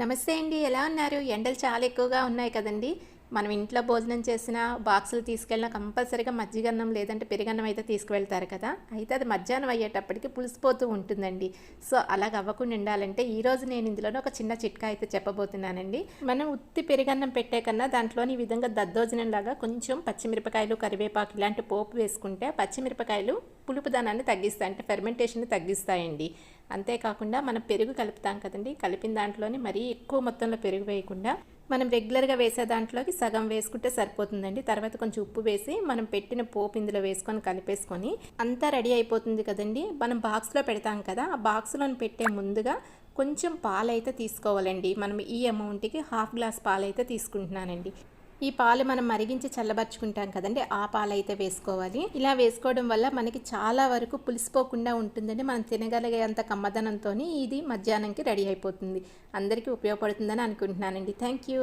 నమస్తే అండి ఎలా ఉన్నారు? ఎండలు చాలా ఎక్కువగా ఉన్నాయి కదండి. మనం ఇంట్లో భోజనం చేసిన బాక్సులు తీసుకెళ్ళినా కంపల్సరీగా మజ్జిగన్నం లేదంటే పెరుగన్నం అయితే తీసుకువెళ్తారు కదా. అయితే అది మధ్యాహ్నం అయ్యేటప్పటికి పులిసిపోతూ ఉంటుందండి. సో అలాగ అవ్వకుండా ఉండాలంటే ఈరోజు నేను ఇందులోనే ఒక చిన్న చిట్కా అయితే చెప్పబోతున్నానండి. మనం ఉత్తి పెరుగన్నం పెట్టే కన్నా దాంట్లోని ఈ విధంగా దద్దోజనం లాగా కొంచెం పచ్చిమిరపకాయలు కరివేపాకు ఇలాంటి పోపు వేసుకుంటే పచ్చిమిరపకాయలు పులుపుదనాన్ని తగ్గిస్తాయి అంటే ఫెర్మెంటేషన్ తగ్గిస్తాయండి. అంతేకాకుండా మనం పెరుగు కలుపుతాం కదండి. కలిపిన దాంట్లోని మరీ ఎక్కువ మొత్తంలో పెరుగు వేయకుండా మనం రెగ్యులర్గా వేసే దాంట్లోకి సగం వేసుకుంటే సరిపోతుందండి. తర్వాత కొంచెం ఉప్పు వేసి మనం పెట్టిన పోపు ఇందులో వేసుకొని కలిపేసుకొని అంతా రెడీ అయిపోతుంది కదండి. మనం బాక్స్లో పెడతాం కదా ఆ బాక్స్లో పెట్టే ముందుగా కొంచెం పాలైతే తీసుకోవాలండి. మనం ఈ అమౌంట్కి హాఫ్ గ్లాస్ పాలైతే తీసుకుంటున్నానండి. ఈ పాలు మనం మరిగించి చల్లబరుచుకుంటాం కదండి ఆ పాలు అయితే వేసుకోవాలి. ఇలా వేసుకోవడం వల్ల మనకి చాలా వరకు పులిసిపోకుండా ఉంటుందండి మనం తినగలిగేంత కమ్మదనంతో ఇది మధ్యాహ్నంకి రెడీ అయిపోతుంది. అందరికీ ఉపయోగపడుతుందని అనుకుంటున్నానండి. Thank you.